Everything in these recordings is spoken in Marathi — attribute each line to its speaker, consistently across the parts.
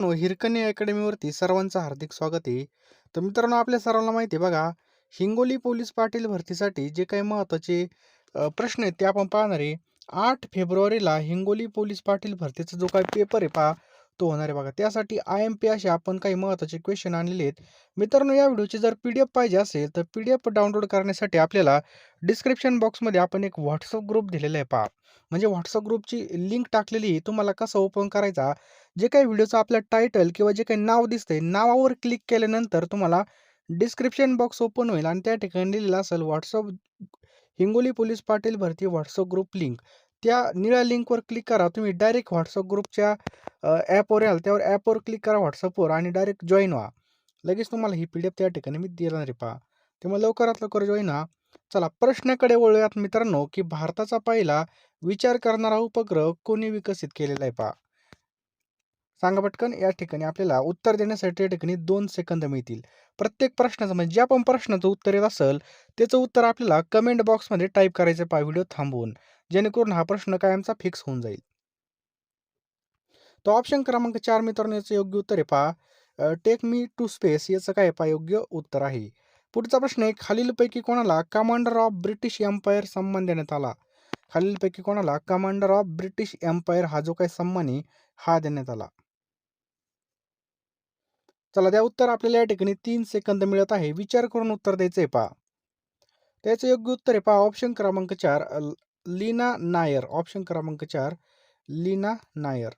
Speaker 1: मित्रांनो, हिरकणी अकॅडमीवरती सर्वांचं हार्दिक स्वागत आहे. तर मित्रांनो, आपल्या सर्वांना माहिती आहे बघा, हिंगोली पोलीस पाटील भरतीसाठी जे काही महत्त्वाचे प्रश्न आहेत ते आपण पाहणार आहे. आठ फेब्रुवारीला हिंगोली पोलीस पाटील भरतीचा जो काही पेपर आहे पहा, तो होणार आहे बघा. त्यासाठी आय-एम-पी असे आपण काही महत्त्वाचे क्वेश्चन आणलेले आहेत. मित्रांनो, या व्हिडिओची जर पी-डी-एफ पाहिजे असेल, तर पी-डी-एफ डाउनलोड करण्यासाठी आपल्याला डिस्क्रिप्शन बॉक्समध्ये आपण एक व्हॉट्सअप ग्रुप दिलेला आहे पहा. म्हणजे व्हॉट्सअप ग्रुपची लिंक टाकलेली तुम्हाला कसं ओपन करायचा, जे काही व्हिडिओचं आपलं टायटल किंवा जे काही नाव दिसतंय, नावावर क्लिक केल्यानंतर तुम्हाला डिस्क्रिप्शन बॉक्स ओपन होईल आणि त्या ठिकाणी लिहिलेलं असेल व्हॉट्सअप हिंगोली पोलीस पाटील भरती व्हॉट्सअप ग्रुप लिंक. त्या निळ्या लिंकवर क्लिक करा. तुम्ही डायरेक्ट व्हॉट्सअप ग्रुपच्या ॲपवर याल. त्यावर ॲपवर क्लिक करा व्हॉट्सअपवर आणि डायरेक्ट जॉईन व्हा. लगेच तुम्हाला ही पी-डी-एफ त्या ठिकाणी मी देणार आहे पहा. त्यामुळे लवकरात लवकर जॉईन व्हा. चला प्रश्नाकडे वळूयात मित्रांनो, की भारताचा पहिला विचार करणारा उपग्रह कोणी विकसित केलेला आहे पहा. सांगा पटकन. या ठिकाणी आपल्याला उत्तर देण्यासाठी या ठिकाणी दोन सेकंद मिळतील. प्रत्येक प्रश्नाचं म्हणजे ज्या पण प्रश्नाचं उत्तर येत असेल, त्याचं उत्तर आपल्याला कमेंट बॉक्समध्ये टाईप करायचं पहा व्हिडिओ थांबवून. जेणेकरून हा प्रश्न कायमचा फिक्स होऊन जाईल. तर ऑप्शन क्रमांक चार मित्रांनो याचं योग्य उत्तर आहे पहा. टेक मी टू स्पेस याचं काय पहा योग्य उत्तर आहे. पुढचा प्रश्न आहे खालीलपैकी कोणाला कमांडर ऑफ ब्रिटिश एम्पायर सन्मान देण्यात आला? खालीलपैकी कोणाला कमांडर ऑफ ब्रिटिश एम्पायर हा जो काही सन्मान आहे, हा देण्यात आला. चला द्या उत्तर आपल्याला या ठिकाणी तीन सेकंद मिळत आहे. विचार करून उत्तर द्यायचं आहे पहा. त्याचं योग्य उत्तर आहे पहा ऑप्शन क्रमांक चार लीना नायर. ऑप्शन क्रमांक चार लीना नायर.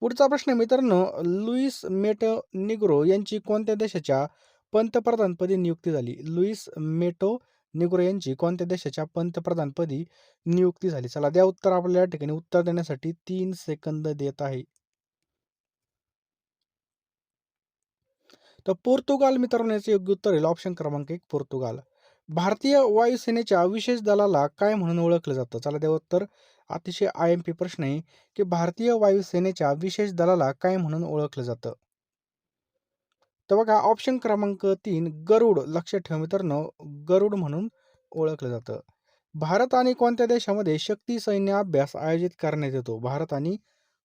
Speaker 1: पुढचा प्रश्न मित्रांनो, लुईस मेटो निग्रो यांची कोणत्या देशाच्या पंतप्रधानपदी नियुक्ती झाली? लुईस मेटो निगुरे यांची कोणत्या देशाच्या पंतप्रधानपदी नियुक्ती झाली? चला द्या उत्तर आपल्याला या ठिकाणी उत्तर देण्यासाठी तीन सेकंद देत आहे. तर पोर्तुगाल मित्रांनो याचं योग्य उत्तर येईल ऑप्शन क्रमांक एक पोर्तुगाल. भारतीय वायुसेनेच्या विशेष दलाला काय म्हणून ओळखलं जातं? चला द्या उत्तर. अतिशय आय-एम-पी प्रश्न आहे, की भारतीय वायुसेनेच्या विशेष दलाला काय म्हणून ओळखलं जातं? तर बघा ऑप्शन क्रमांक तीन गरुड. लक्ष ठेवा मित्रांनो, गरुड म्हणून ओळखलं जातं. भारत आणि कोणत्या देशामध्ये शक्ती सैन्य अभ्यास आयोजित करण्यात येतो? भारत आणि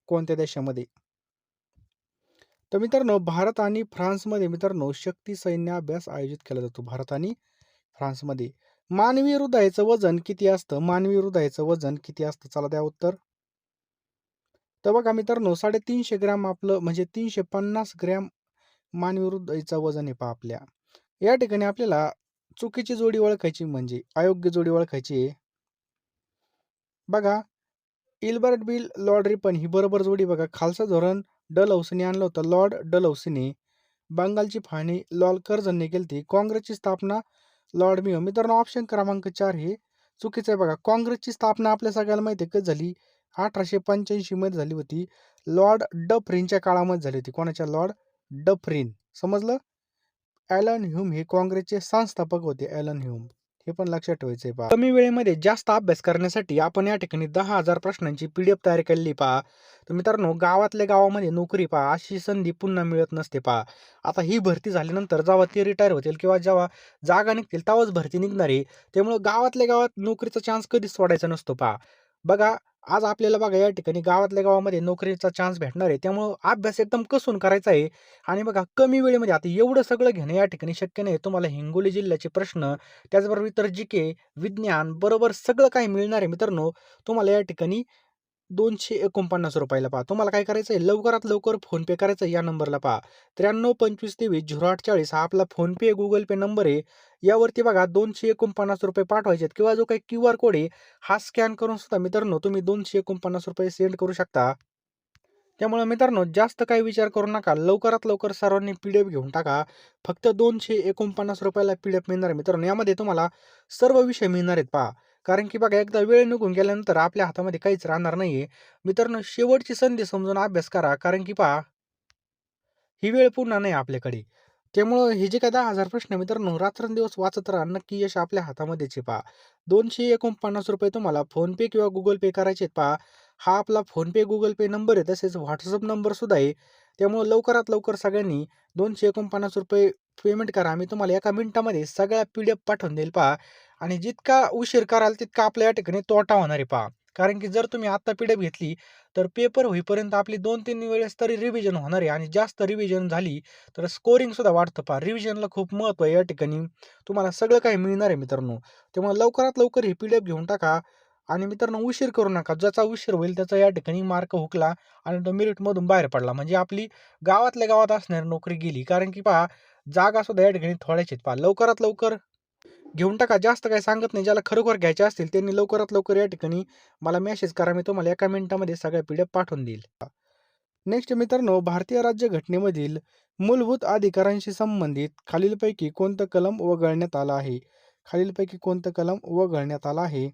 Speaker 1: कोणत्या देशामध्ये? तर मित्रांनो, भारत आणि फ्रान्समध्ये मित्रांनो शक्ती सैन्य अभ्यास आयोजित केला जातो. भारत आणि फ्रान्समध्ये. मानवी हृदयाचं वजन किती असतं? मानवी हृदयाचं वजन किती असतं? चला द्या उत्तर. तर बघा मित्रांनो 350 ग्रॅम आपलं म्हणजे 350 ग्रॅम मानविरुद्ध हृदयाचं वजन आहे पहा आपल्या. या ठिकाणी आपल्याला चुकीची जोडी ओळखायची म्हणजे अयोग्य जोडी ओळखायची आहे. बघा, इल्बर्ट बिल लॉर्ड रिपन ही बरोबर जोडी बघा. खालसा धोरण डलहौसीने आणलं होतं. लॉर्ड डलहौसीने. बंगालची फाळणी लॉर्ड कर्झनने होती काँग्रेसची स्थापना लॉर्ड मेयो. मित्रांनो ऑप्शन क्रमांक चार हे चुकीचं आहे बघा. काँग्रेसची स्थापना आपल्या सगळ्याला माहिती आहे कधी झाली? अठराशे पंच्याऐंशीमध्ये झाली होती. लॉर्ड डफरीनच्या काळामध्ये झाली होती. कोणाच्या? Lord Dufferin. समजलं? ॲलन ह्यूम हे काँग्रेसचे संस्थापक होते. Allan Hume. हे पण लक्षात ठेवायचं आहे पहा. कमी वेळेमध्ये जास्त अभ्यास करण्यासाठी आपण या ठिकाणी दहा हजार प्रश्नांची पी-डी-एफ तयार केलेली पहा. तर मित्रांनो गावातल्या गावामध्ये नोकरी पहा अशी संधी पुन्हा मिळत नसते पहा. आता ही भरती झाल्यानंतर जेव्हा ते रिटायर होतील किंवा जेव्हा जागा निघतील तेव्हाच भरती निघणार आहे. त्यामुळं गावातल्या गावात नोकरीचा चान्स कधीच सोडायचा नसतो पहा. बघा आज आपल्याला बघा या ठिकाणी गावातल्या गावामध्ये नोकरीचा चान्स भेटणार आहे. त्यामुळं अभ्यास एकदम कसून करायचा आहे आणि बघा कमी वेळेमध्ये आता एवढं सगळं घेणं या ठिकाणी शक्य नाही. तुम्हाला हिंगोली जिल्ह्याचे प्रश्न, त्याचबरोबर इतर जी-के, विज्ञान बरोबर सगळं काही मिळणार आहे मित्रांनो. तुम्हाला या ठिकाणी दोनशे एकोणपन्नास रुपयाला पहा. तुम्हाला काय करायचं आहे लवकरात लवकर फोनपे करायचं या नंबरला पहा. 9325230840 हा आपला फोनपे, गुगल पे नंबर आहे. यावरती बघा ₹249 पाठवायचे किंवा जो काही क्यू आर कोड आहे हा स्कॅन करून सुद्धा मित्रांनो तुम्ही ₹249 सेंड करू शकता. त्यामुळे मित्रांनो जास्त काही विचार करू नका. लवकरात लवकर सर्वांनी पी-डी-एफ घेऊन टाका. फक्त दोनशे एकोणपन्नास रुपयाला पी-डी-एफ मिळणार आहे मित्रांनो. यामध्ये तुम्हाला सर्व विषय मिळणार आहेत पहा. कारण की बघा एकदा वेळ निघून गेल्यानंतर आपल्या हातामध्ये काहीच राहणार नाहीये. मित्रांनो शेवटची संधी समजून अभ्यास करा. कारण की पहा ही वेळ पुन्हा नाही आपल्याकडे. त्यामुळं हे जे काय दहा हजार प्रश्न मित्रांनो रात्रंदिवस वाचत राहा. नक्की यश आपल्या हातामध्येच आहे पहा. ₹249 तुम्हाला फोनपे किंवा गुगल पे करायचे पहा. हा आपला फोनपे, गुगल पे नंबर आहे. तसेच व्हॉट्सअप नंबर सुद्धा आहे. त्यामुळं लवकरात लवकर सगळ्यांनी ₹249 पेमेंट करा. मी तुम्हाला एका मिनिटामध्ये सगळ्या पी-डी-एफ पाठवून देईल पहा आणि जितका उशीर कराल तितका आपल्या या ठिकाणी तोटा होणार आहे पहा. कारण की जर तुम्ही आत्ता पी-डी-एफ घेतली तर पेपर होईपर्यंत आपली 2-3 वेळेस तरी रिव्हिजन होणार आहे आणि जास्त रिव्हिजन झाली तर स्कोरिंगसुद्धा वाढतं पहा. रिव्हिजनला खूप महत्त्व आहे या ठिकाणी. तुम्हाला सगळं काही मिळणार आहे मित्रांनो. त्यामुळे लवकरात लवकर ही पी-डी-एफ घेऊन टाका आणि मित्रांनो उशीर करू नका. ज्याचा उशीर होईल त्याचा या ठिकाणी मार्क हुकला आणि तो मेरिटमधून बाहेर पडला. म्हणजे आपली गावातल्या गावात असणारी नोकरी गेली. कारण की पहा जागासुद्धा या ठिकाणी थोड्याच आहेत पहा. लवकरात लवकर घेऊन टाका. जास्त काही सांगत नाही. ज्याला खरोखर घ्यायचे असतील त्यांनी लवकरात लवकर या ठिकाणी मला मेसेज करा. मी तुम्हाला एका मिनिटामध्ये सगळ्या पी पाठवून देईल. नेक्स्ट मित्रांनो भारतीय राज्यघटनेमधील मूलभूत अधिकारांशी संबंधित खालीलपैकी कोणतं कलम वगळण्यात आलं आहे? खालीलपैकी कोणतं कलम वगळण्यात आलं आहे?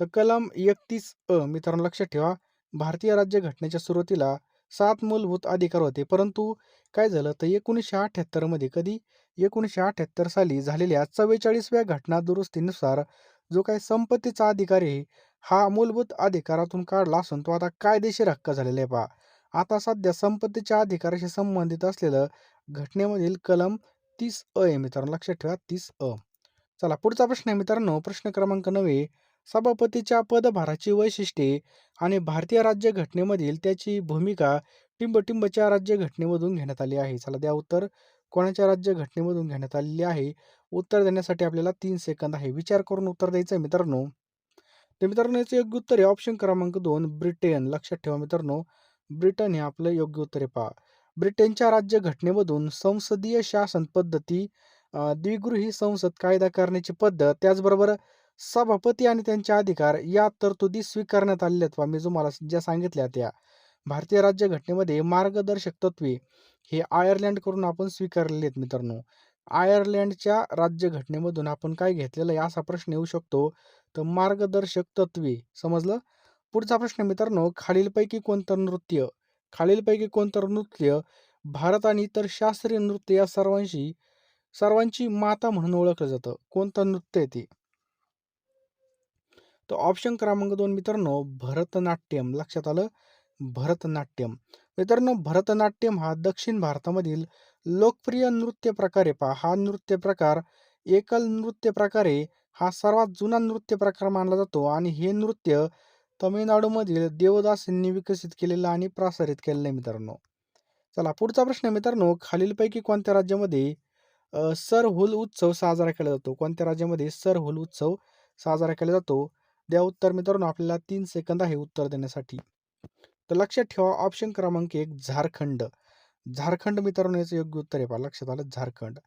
Speaker 1: तर कलम 31 अ मित्रांनो लक्षात ठेवा. भारतीय राज्यघटनेच्या सुरुवातीला सात मूलभूत अधिकार होते. परंतु काय झालं तर एकोणीसशे अठ्ठ्याहत्तरमध्ये कधी 1978 साली झालेल्या 44व्या घटना दुरुस्तीनुसार जो काही संपत्तीचा अधिकार आहे हा मूलभूत अधिकारातून काढला असून तो आता कायदेशीर हक्क झालेला आहे पहा. आता सध्या संपत्तीच्या अधिकाराशी संबंधित असलेलं घटनेमधील कलम तीस अ आहे मित्रांनो लक्षात ठेवा तीस अ. चला पुढचा प्रश्न आहे मित्रांनो प्रश्न क्रमांक नव्हे सभापतीच्या पदभाराची वैशिष्ट्ये आणि भारतीय राज्यघटनेमधील त्याची भूमिका टिंबटिंबच्या राज्यघटनेमधून घेण्यात आली आहे. चला द्या उत्तर. कोणाच्या राज्यघटनेमधून घेण्यात आलेली आहे? उत्तर देण्यासाठी आपल्याला तीन सेकंद आहे. विचार करून उत्तर द्यायचं आहे मित्रांनो. तर मित्रांनो याचं योग्य उत्तर आहे ऑप्शन क्रमांक दोन ब्रिटेन लक्षात ठेवा मित्रांनो ब्रिटन हे आपलं योग्य उत्तर आहे पहा. ब्रिटनच्या राज्यघटनेमधून संसदीय शासन पद्धती, द्विगृही संसद कायदा करण्याची पद्धत, त्याचबरोबर सभापती आणि त्यांचे अधिकार या तरतुदी स्वीकारण्यात आलेल्या आहेत मी तुम्हाला ज्या सांगितल्या त्या. भारतीय राज्यघटनेमध्ये मार्गदर्शक तत्त्वे हे आयर्लंडकडून आपण स्वीकारलेले आहेत मित्रांनो. आयर्लंडच्या राज्यघटनेमधून आपण काय घेतलेलं आहे असा प्रश्न येऊ शकतो. तर मार्गदर्शक तत्त्वे समजलं? पुढचा प्रश्न मित्रांनो खालीलपैकी कोणतं नृत्य खालीलपैकी कोणतं नृत्य भारत आणि इतर शास्त्रीय नृत्य या सर्वांशी सर्वांची माता म्हणून ओळखलं जातं? कोणतं नृत्य आहे ते? तर ऑप्शन क्रमांक दोन मित्रांनो भरतनाट्यम. लक्षात आलं? भरतनाट्यम. मित्रांनो भरतनाट्यम हा दक्षिण भारतामधील लोकप्रिय नृत्य प्रकारे पहा. हा नृत्य प्रकार एकल नृत्य प्रकारे हा सर्वात जुना नृत्य प्रकार मानला जातो आणि हे नृत्य तमिळनाडूमधील देवदास यांनी विकसित केलेलं आणि प्रसारित केलेलं आहे मित्रांनो. चला पुढचा प्रश्न मित्रांनो खालीलपैकी कोणत्या राज्यामध्ये सर हुल उत्सव साजरा केला जातो? कोणत्या राज्यामध्ये सर हुल उत्सव साजरा केला जातो? द्या उत्तर मित्रांनो आपल्याला तीन सेकंद आहे उत्तर देण्यासाठी. तर लक्षात ठेवा ऑप्शन क्रमांक एक झारखंड. झारखंड मित्रांनो याचं योग्य उत्तर आहे पहा. लक्षात आलं झारखंड.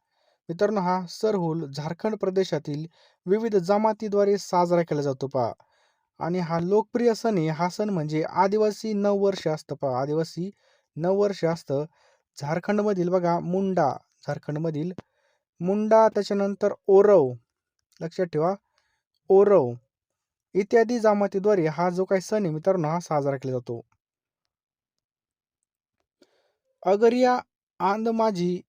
Speaker 1: मित्रांनो हा सरहुल झारखंड प्रदेशातील विविध जमातीद्वारे साजरा केला जातो पहा. आणि हा लोकप्रिय सण आहे. हा सण म्हणजे आदिवासी नववर्ष असतं पहा. आदिवासी नववर्ष असतं. झारखंडमधील बघा मुंडा, झारखंडमधील मुंडा त्याच्यानंतर ओरव. लक्षात ठेवा ओरव इत्यादी जमातीद्वारे हा जो काही सण आहे मित्रांनो हा साजरा केला जातो. अगरिया, आंदमाजी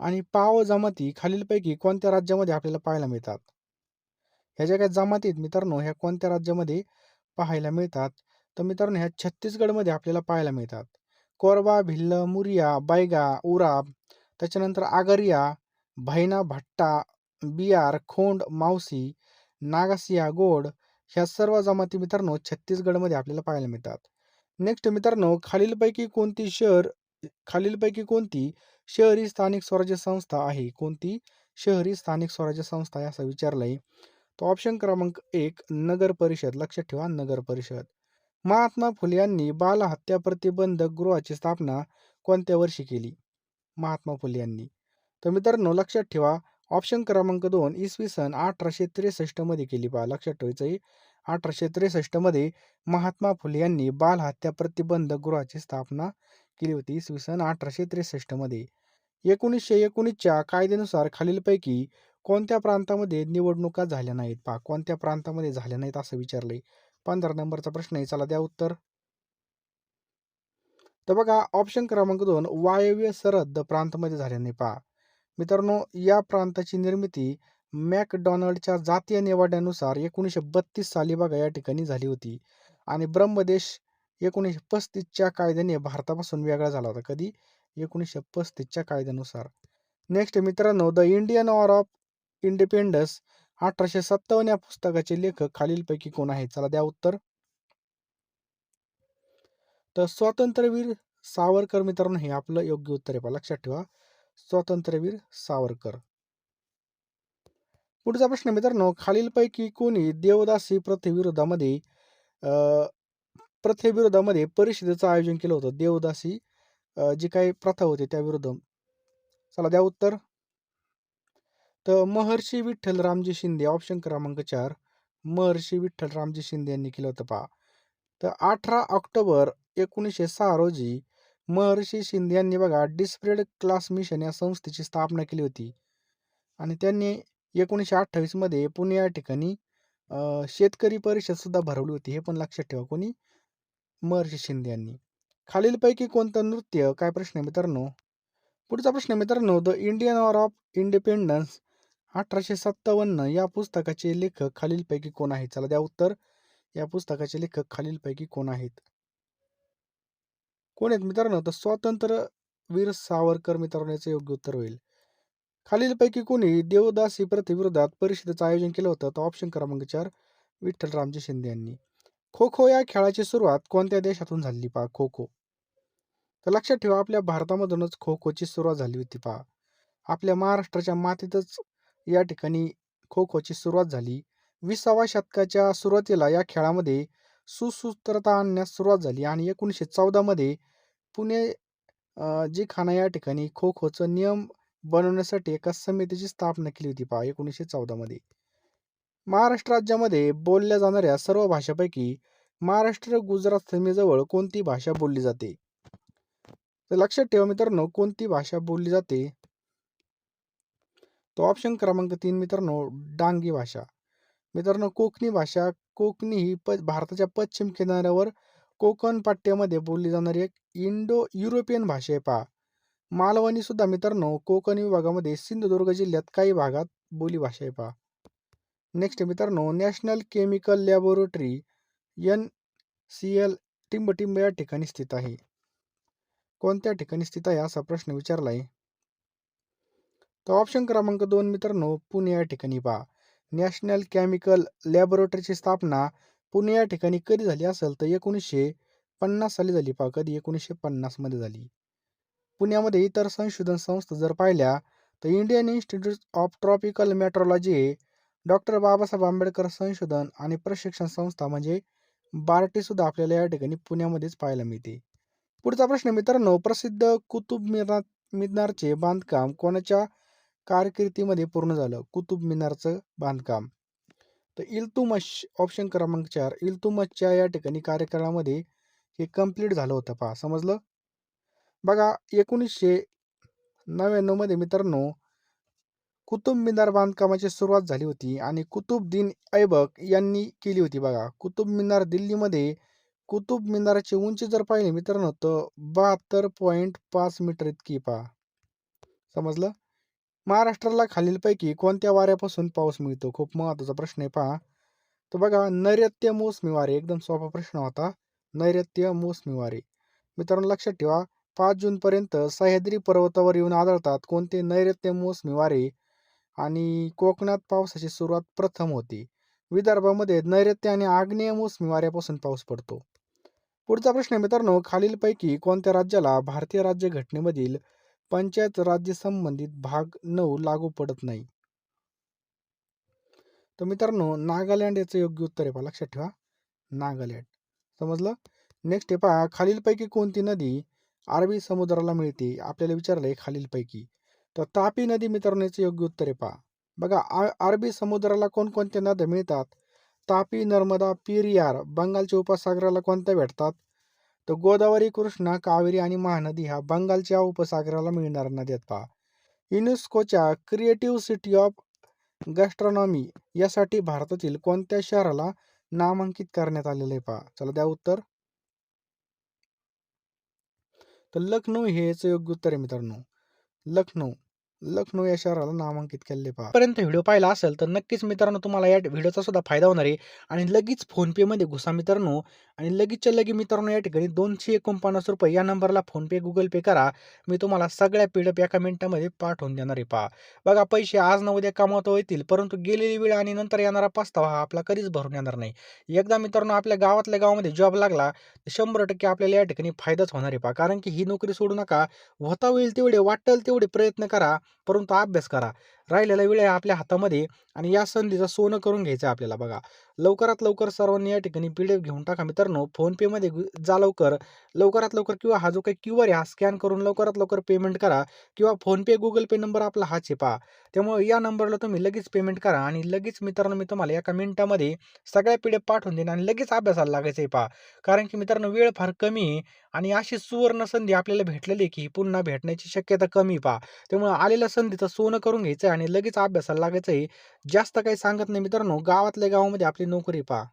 Speaker 1: आणि पाव जमाती खालीलपैकी कोणत्या राज्यामध्ये आपल्याला पाहायला मिळतात? ह्या ज्या काही जमाती आहेत मित्रांनो ह्या कोणत्या राज्यामध्ये पाहायला मिळतात? तर मित्रांनो ह्या छत्तीसगडमध्ये आपल्याला पाहायला मिळतात. कोरबा, भिल्ल, मुरिया, बायगा उराब त्याच्यानंतर आगरिया, भैना, भट्टा, बियार, खोंड, मावसी, नागासिया, गोड ह्या सर्व जमाती मित्रांनो छत्तीसगडमध्ये आपल्याला पाहायला मिळतात. नेक्स्ट मित्रांनो खालीलपैकी कोणती शहर खालीलपैकी कोणती शहरी स्थानिक स्वराज्य संस्था आहे? कोणती शहरी स्थानिक स्वराज्य संस्था आहे असं विचारलंय. तर ऑप्शन क्रमांक एक नगर परिषद. लक्षात ठेवा नगर परिषद. महात्मा फुले यांनी बालहत्या प्रतिबंधक गृहाची स्थापना कोणत्या वर्षी केली? महात्मा फुले यांनी. तर मित्रांनो लक्षात ठेवा ऑप्शन क्रमांक दोन इसवी सन अठराशे त्रेसष्टमध्ये केली पहा. लक्षात ठेवायचं आहे 1863 मध्ये महात्मा फुले यांनी बालहत्या प्रतिबंध गृहाची स्थापना केली होती इसवी सन अठराशे त्रेसष्टमध्ये एकोणीसशे एकोणीसच्या कायद्यानुसार खालीलपैकी कोणत्या प्रांतामध्ये निवडणुका झाल्या नाहीत? पहा कोणत्या प्रांतामध्ये झाल्या नाहीत असं विचारलंय. 15 नंबरचा प्रश्न आहे. चला द्या उत्तर. तर बघा ऑप्शन क्रमांक दोन वायव्य सरहद्द प्रांतामध्ये झाल्या नाही पहा. मित्रांनो या प्रांताची निर्मिती मॅकडॉनल्डच्या जातीय निवाड्यानुसार 1932 साली बघा या ठिकाणी झाली होती आणि ब्रह्मदेश एकोणीसशे पस्तीसच्या कायद्याने भारतापासून वेगळा झाला होता. कधी? एकोणीसशे पस्तीसच्या कायद्यानुसार. नेक्स्ट मित्रांनो the Indian war of independence 1857 या पुस्तकाचे लेखक खालीलपैकी कोण आहेत? चला द्या उत्तर. तर स्वातंत्र्यवीर सावरकर मित्रांनो हे आपलं योग्य उत्तर आहे लक्षात ठेवा स्वातंत्र्यवीर सावरकर. पुढचा प्रश्न मित्रांनो खालीलपैकी कोणी देवदासी प्रथेविरोधामध्ये प्रथेविरोधामध्ये परिषदेचं आयोजन केलं होतं? देवदासी जी काही प्रथा होती त्या विरुद्ध चला द्या उत्तर. तर महर्षी विठ्ठल रामजी शिंदे ऑप्शन क्रमांक चार. महर्षी विठ्ठल रामजी शिंदे यांनी केलं होतं पहा. तर अठरा ऑक्टोबर एकोणीसशे सहा रोजी महर्षी शिंदे यांनी बघा डिस्प्रेड क्लास मिशन या संस्थेची स्थापना केली होती. आणि त्यांनी एकोणीसशे अठ्ठावीसमध्ये पुणे या ठिकाणी शेतकरी परिषदसुद्धा भरवली होती. हे पण लक्षात ठेवा कोणी? महर्षी शिंदे यांनी. खालीलपैकी कोणतं नृत्य? काय प्रश्न आहे मित्रांनो? पुढचा प्रश्न आहे मित्रांनो the Indian war of independence अठराशे सत्तावन्न या पुस्तकाचे लेखक खालीलपैकी कोण आहेत? चला द्या उत्तर. या पुस्तकाचे लेखक खालीलपैकी कोण आहेत? कोण आहेत मित्रांनो? तर स्वातंत्र्य वीर सावरकर मित्रांनो याचं योग्य उत्तर होईल. खालीलपैकी कोणी देवदासी प्रतिविरोधात परिषदेचं आयोजन केलं होतं? तर ऑप्शन क्रमांक चार विठ्ठल रामजी शिंदे यांनी. खो खो या खेळाची सुरुवात कोणत्या देशातून झाली पहा? खो खो तर लक्षात ठेवा आपल्या भारतामधूनच खो खोची सुरुवात झाली होती पहा. आपल्या महाराष्ट्राच्या मातीतच या ठिकाणी खो खोची सुरुवात झाली. विसाव्या शतकाच्या सुरुवातीला या खेळामध्ये सुसूत्रता आणण्यास सुरुवात झाली आणि एकोणीसशे चौदामध्ये पुणे जी खाना या ठिकाणी खो खोचं नियम बनवण्यासाठी एका समितीची स्थापना केली होती पहा एकोणीसशे चौदामध्ये महाराष्ट्र राज्यामध्ये बोलल्या जाणाऱ्या सर्व भाषापैकी महाराष्ट्र गुजरात सीमेजवळ कोणती भाषा बोलली जाते? तर लक्षात ठेवा मित्रांनो कोणती भाषा बोलली जाते? तो ऑप्शन क्रमांक तीन मित्रांनो डांगी भाषा. मित्रांनो कोकणी भाषा कोकणी ही प भारताच्या पश्चिम किनाऱ्यावर कोकण पट्ट्यामध्ये बोलली जाणारी एक इंडो युरोपियन भाषा आहे पहा. मालवणी सुद्धा मित्रांनो कोकण विभागामध्ये सिंधुदुर्ग जिल्ह्यात काही भागात बोलीभाषा आहे पहा. नेक्स्ट मित्रांनो national chemical laboratory N C L टिंबटिंब या ठिकाणी स्थित आहे. कोणत्या ठिकाणी स्थित आहे असा प्रश्न विचारला आहे तर ऑप्शन क्रमांक दोन मित्रांनो पुणे या ठिकाणी पहा. नॅशनल केमिकल लॅबोरेटरीची स्थापना पुणे या ठिकाणी कधी झाली असेल तर एकोणीसशे पन्नास साली झाली पहा कधी? एकोणीसशे पन्नासमध्ये झाली. पुण्यामध्ये इतर संशोधन संस्था जर पाहिल्या तर Indian institute of tropical meteorology doctor Babasaheb Ambedkar संशोधन आणि प्रशिक्षण संस्था म्हणजे बार्टीसुद्धा आपल्याला या ठिकाणी पुण्यामध्येच पाहायला मिळते. पुढचा प्रश्न मित्रांनो प्रसिद्ध कुतुब मिनार मिनारचे बांधकाम कोणाच्या कारकिर्दीमध्ये पूर्ण झालं. कुतुब मिनारचं बांधकाम. तर इल्तुमश ऑप्शन क्रमांक चार इल्तुमशच्या या ठिकाणी कार्यकाळामध्ये हे कंप्लीट झालं होतं पहा. समजलं? बघा एकोणीसशे नव्याण्णवमध्ये मित्रांनो कुतुब मिनार बांधकामाची सुरुवात झाली होती आणि कुतुबदीन ऐबक यांनी केली होती बघा. कुतुब मिनार दिल्लीमध्ये कुतुब मिनाराची उंची जर पाहिली मित्रांनो तर बहात्तर पॉईंट पाच मीटर इतकी पहा. समजलं? महाराष्ट्राला खालीलपैकी कोणत्या वाऱ्यापासून पाऊस मिळतो? खूप महत्त्वाचा प्रश्न आहे पहा. तर बघा नैऋत्य मोसमी वारे. एकदम सोपा प्रश्न होता. नैऋत्य मोसमी वारे. मित्रांनो लक्षात ठेवा. पाच जूनपर्यंत सह्याद्री पर्वतावर येऊन आढळतात कोणते नैऋत्य मोसमी वारे. आणि कोकणात पावसाची सुरुवात प्रथम होती. विदर्भामध्ये नैऋत्य आणि आग्नेय मोसमी वाऱ्यापासून पाऊस पडतो. पुढचा प्रश्न आहे मित्रांनो खालीलपैकी कोणत्या राज्याला भारतीय राज्य घटनेमधील पंचायत राज्य संबंधित भाग नऊ लागू पडत नाही. तर मित्रांनो नागालँड याचं योग्य उत्तर आहे पहा लक्षात ठेवा. नागालँड. समजलं? नेक्स्ट आहे पहा खालीलपैकी कोणती नदी अरबी समुद्राला मिळते? आपल्याला विचारलं आहे खालीलपैकी. तर तापी नदी मित्रांनो याचं योग्य उत्तर आहे पहा. बघा आ अरबी समुद्राला कोणकोणत्या नद्या मिळतात? तापी नर्मदा पेरियार बंगालच्या उपसागराला कोणत्या भेटतात? तर गोदावरी कृष्णा कावेरी आणि महानदी ह्या बंगालच्या उपसागराला मिळणाऱ्या नद्या आहेत पहा. युनेस्कोच्या क्रिएटिव्ह सिटी ऑफ गॅस्ट्रॉनॉमी यासाठी भारतातील कोणत्या शहराला नामांकित करण्यात आलेलं आहे पहा? चला द्या उत्तर. तर लखनौ हेच योग्य उत्तर आहे मित्रांनो. लखनौ. लखनौ या शहराला नामांकित केले पहा. पर्यंत व्हिडिओ पाहिला असेल तर नक्कीच मित्रांनो तुम्हाला या व्हिडिओचा सुद्धा फायदा होणार आहे. आणि लगेच फोनपेमध्ये घुसा मित्रांनो. आणि लगेचच्या लगे मित्रांनो या ठिकाणी दोनशे एकोणपन्नास रुपये या नंबरला फोनपे गुगल पे करा. मी तुम्हाला सगळ्या पीडप एका मिनिटामध्ये पाठवून देणार आहे पहा. बघा पैसे आज न उद्या कमावता येतील परंतु गेलेली वेळ आणि नंतर येणारा पस्तावा हा आपला कधीच भरून येणार नाही. एकदा मित्रांनो आपल्या गावातल्या गावामध्ये जॉब लागला तर शंभर टक्के आपल्याला या ठिकाणी फायदाच होणार आहे पहा. कारण की ही नोकरी सोडू नका. होता होईल तेवढे वाटेल तेवढे प्रयत्न करा. परंतु अभ्यास करा. राहिलेला वेळ आहे आपल्या हातामध्ये आणि या संधीचं सोनं करून घ्यायचं आहे आपल्याला बघा. लवकरात लवकर सर्वांनी या ठिकाणी पी डी एफ घेऊन टाका मित्रांनो. फोनपेमध्ये जा लवकर. लवकरात लवकर किंवा हा जो काही क्यू आर आहे हा स्कॅन करून लवकरात लवकर पेमेंट करा किंवा फोनपे गुगल पे नंबर आपला हा चेपा पहा. त्यामुळे या नंबरला तुम्ही लगेच पेमेंट करा आणि लगेच मित्रांनो मी तुम्हाला एका मिनिटामध्ये सगळ्या पी डी एफ पाठवून देईन आणि लगेच अभ्यासाला लागायचं आहे पहा. कारण की मित्रांनो वेळ फार कमी आहे आणि अशी सुवर्ण संधी आपल्याला भेटलेली की पुन्हा भेटण्याची शक्यता कमी पहा. त्यामुळे आलेल्या संधीचं सोनं करून घ्यायचं आहे आणि लगेच अभ्यासाला लागायचंही जास्त काही सांगत नाही मित्रांनो गावातल्या गावामध्ये आपली नोकरी पहा.